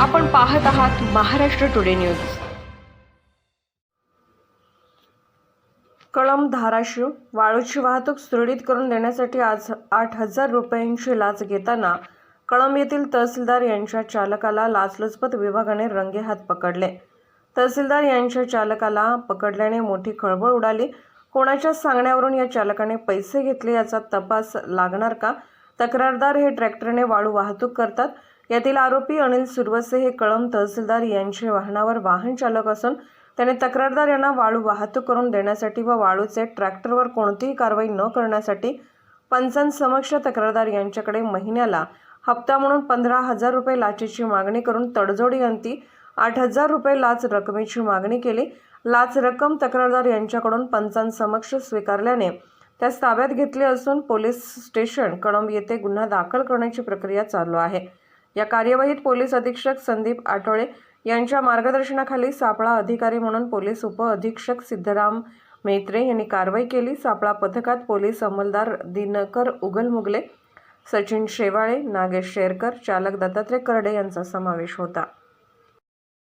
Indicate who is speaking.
Speaker 1: आपण पाहत आहात महाराष्ट्र टुडे न्यूज. कळंब धाराशिव वाळूची वाहतूक सुरळीत करून देण्यासाठी आज आठ हजार रुपयांची लाच घेताना कळंब येथील तहसीलदार यांच्या चालकाला लाचलुचपत विभागाने रंगेहात पकडले. तहसीलदार यांच्या चालकाला पकडल्याने मोठी खळबळ उडाली. कोणाच्या सांगण्यावरून या चालकाने पैसे घेतले याचा तपास लागणार का? तक्रारदार हे ट्रॅक्टरने वाळू वाहतूक करतात. यातील आरोपी अनिल सुरवसे हे कळंब तहसीलदार यांचे वाहनावर वाहन चालक असून त्याने तक्रारदार यांना वाळू वाहतूक करून देण्यासाठी व वाळूचे ट्रॅक्टरवर कोणतीही कारवाई न करण्यासाठी पंचांसमक्ष तक्रारदार यांच्याकडे महिन्याला हप्ता म्हणून पंधरा हजार रुपये लाचेची मागणी करून तडजोडी अंती आठ हजार रुपये लाच रकमेची मागणी केली. लाच रक्कम तक्रारदार यांच्याकडून पंचांसमक्ष स्वीकारल्याने त्यास ताब्यात घेतले असून पोलीस स्टेशन कळंब येथे गुन्हा दाखल करण्याची प्रक्रिया चालू आहे. या कार्यवाहीत पोलीस अधीक्षक संदीप आठोळे यांच्या मार्गदर्शनाखाली सापळा अधिकारी म्हणून पोलीस उपअधीक्षक सिद्धराम मेत्रे यांनी कारवाई केली. सापळा पथकात पोलीस अंमलदार दिनकर उगलमुगले सचिन शेवाळे नागेश शेरकर चालक दत्तात्रय करडे यांचा समावेश होता.